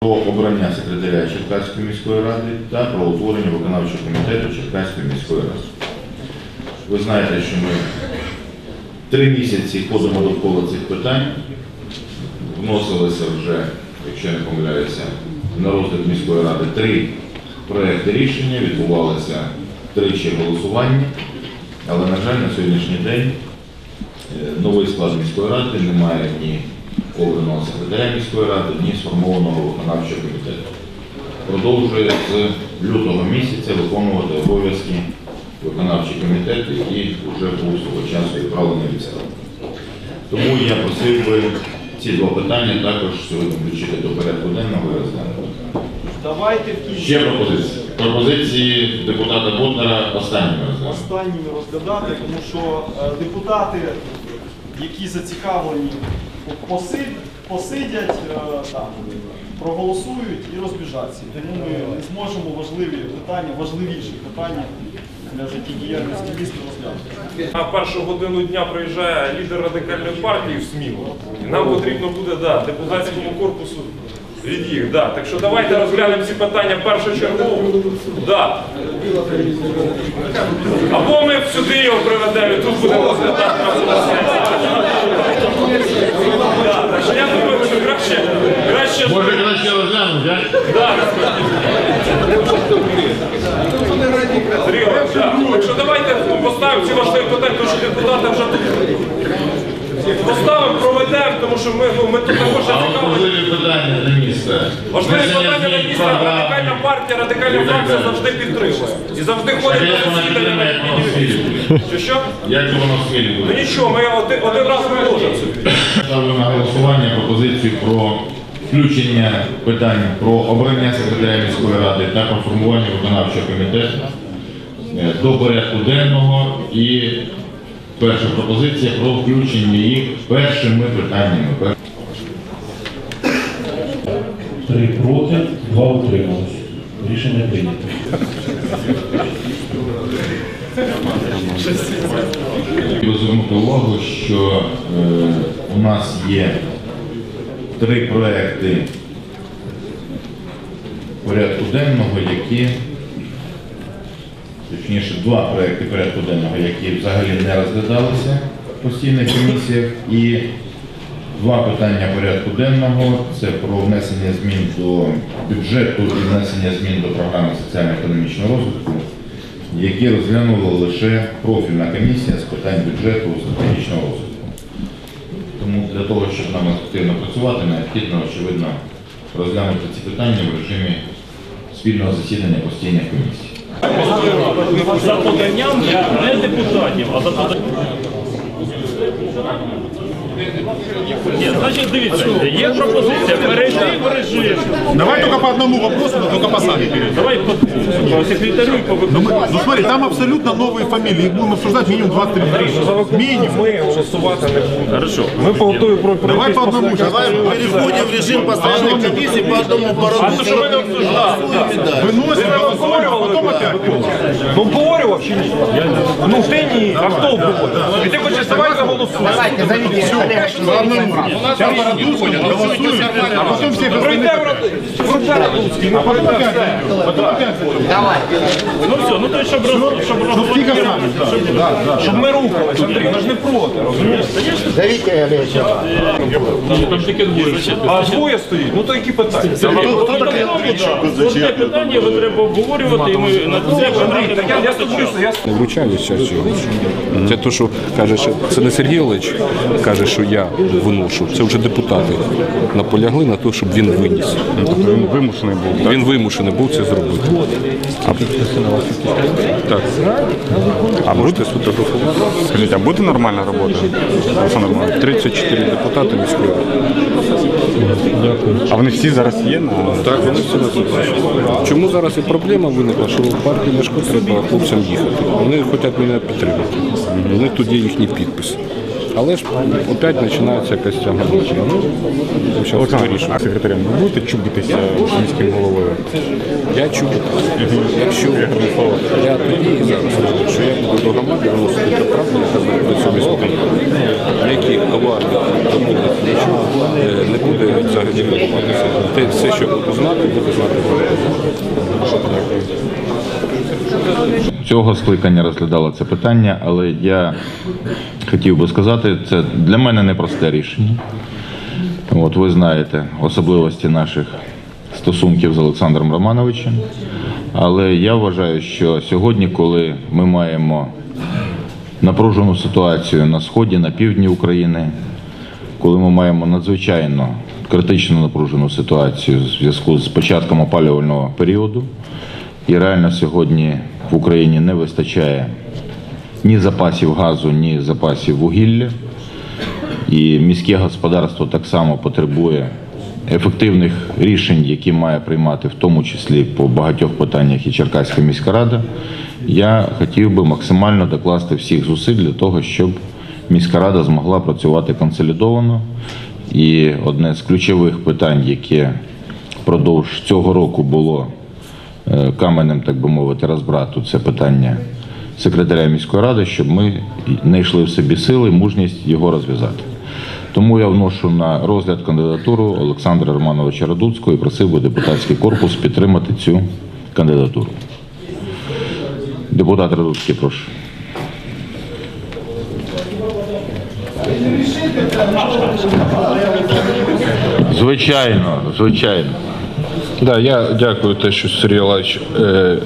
про обрання секретаря Черкаської міської ради та про утворення виконавчого комітету Черкаської міської ради. Ви знаєте, що ми три місяці ходимо довкола цих питань. Вносилися вже, якщо не помиляюся, на розгляд міської ради три проекти рішення, відбувалося тричі голосування, але, на жаль, на сьогоднішній день е, новий склад міської ради немає ні обраного секретаря міської ради, ні сформованого виконавчого комітету. Продовжує з лютого місяця виконувати обов'язки виконавчий комітет, який вже був свого часу відправлений відставку. Тому я просив би ці два питання також сьогодні включити до порядку денного і розглянути. Давайте Ще пропозиції. Пропозиції депутата Ботнера останніми розглянути. останніми розглядати, тому що е, депутати, які зацікавлені, посидять, е, там, проголосують і розбіжаться. Тому ми не зможемо важливі питання, важливіші питання для життєдіяльності міста розглянути. На першу годину дня приїжджає лідер радикальної партії в Смілу. І нам потрібно буде да, депутатському корпусу від їх. Да. Так що давайте розглянемо ці питання першочергово. Да. Або ми сюди його приведемо тут будемо розглядати на да. Так я думаю, що краще, краще Може краще розглянути, так? Да. Сергій. Так що давайте поставимо ці важливі питання, тому що депутати вже тут поставимо, проведемо, тому що ми, ну, ми тут також А от зацікавлені. важливі питання для міста. Важливі питання змін міста, радикальна партія, радикальна фракція завжди підтримує. І завжди ходить на як вона засідання підтримує, як воно в смілі буде? Що що? Як воно в смілі Ну буде? нічого, ми один, один раз виложимо собі. Ставлю на голосування пропозицію про включення питань про обрання секретаря міської ради та про формування виконавчого комітету е, до порядку денного і перша пропозиція про включення їх першими питаннями. Три проти, два утрималися. Рішення прийнято. Звернути увагу, що е, у нас є три проекти порядку денного, які, точніше, два проекти порядку денного, які взагалі не розглядалися в постійних комісіях, і два питання порядку денного це про внесення змін до бюджету і внесення змін до програми соціально-економічного розвитку які розглянула лише профільна комісія з питань бюджету стратегічного розвитку. Тому для того, щоб нам ефективно працювати, необхідно, очевидно, розглянути ці питання в режимі спільного засідання постійних комісій. За поданням не депутатів, а за поданням. Ні, значить, дивіться, є пропозиція перейти в режим. Давай только по одному вопросу, но только по сами перейдем. Давай по, по секретарю і по Ну, мы- виконавцю. ну смотри, там абсолютно новые фамилии, их будем обсуждать минимум 20-30 Минимум. Ми голосувати не будемо. Хорошо. Ми готові про Давай по одному сейчас. Переходим в режим постоянной комиссии по одному А породу. то, що ми не обсуждали. Выносим, голосуем, а потом опять. Ну обговорював чи ні? Ну ти ні, а хто обговорював? І ти хочеш давай заголосуємо. По одному. Сейчас по Радуцкому голосуем, а потом всех остальных. Пройдемо Радуцький, ну. Потом опять зайдем. Ну все, ну то щоб роз- щоб Чтоб тихо розговорити. да. Щоб ми рухалися, Андрій, ми ж не проти, розумієш? Зовите Олеся. Там таке двоє. А двоє стоїть, ну то які питання? Одне питання його треба обговорювати, і ми на це Андрій, так я, я з тобою, Не вручаю цього. Це те, що каже, що це не Сергій Олегович каже, що я виношу. Це вже депутати наполягли на те, щоб він виніс. Тобто він вимушений був. Він вимушений був це зробити. А, так. А Можете сфотографувати? скажіть, а буде нормальна робота? Все нормально. 34 депутати міської ради. А вони всі зараз є на Так, вони всі на. Чому зараз і проблема виникла, що в партію Ляшко треба хлопцям їхати. Вони хочуть мене підтримати. У них тут є їхній підпис. Але ж опять починається якась тяга. Ну, а секретарем, ви будете чубитися з міським головою? Я чую, якщо я тоді і зараз кажу, що я буду до громади виносити те правду, яка знаходиться в міському Які аварії е, не буде взагалі відбуватися. Те все, що буду знати, буде знати. Цього скликання розглядало це питання, але я хотів би сказати, це для мене непросте рішення. От ви знаєте особливості наших стосунків з Олександром Романовичем. Але я вважаю, що сьогодні, коли ми маємо напружену ситуацію на сході, на півдні України, коли ми маємо надзвичайно критично напружену ситуацію в зв'язку з початком опалювального періоду, і реально сьогодні в Україні не вистачає ні запасів газу, ні запасів вугілля. І міське господарство так само потребує ефективних рішень, які має приймати, в тому числі по багатьох питаннях і Черкаська міська рада. Я хотів би максимально докласти всіх зусиль для того, щоб міська рада змогла працювати консолідовано. І одне з ключових питань, яке впродовж цього року було каменем, так би мовити, розбрату, це питання секретаря міської ради, щоб ми знайшли в собі сили, мужність його розв'язати. Тому я вношу на розгляд кандидатуру Олександра Романовича Радуцького і просив би депутатський корпус підтримати цю кандидатуру. Депутат Радуцький, прошу. Звичайно, звичайно. Да, я дякую те, що Сергій Олегович е,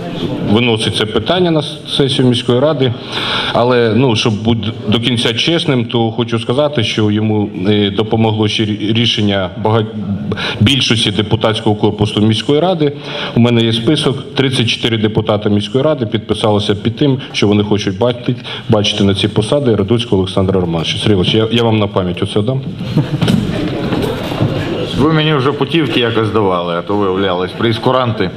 виносить це питання на сесію міської ради. Але ну, щоб бути до кінця чесним, то хочу сказати, що йому е, допомогло ще рішення бага- більшості депутатського корпусу міської ради. У мене є список. 34 депутата міської ради підписалися під тим, що вони хочуть бачити, бачити на ці посади Радуцького Олександра Романовича. Сергій Олегович, я, я вам на пам'ять оце дам. Ви мені вже путівки якось давали, а то виявлялись прейскуранти.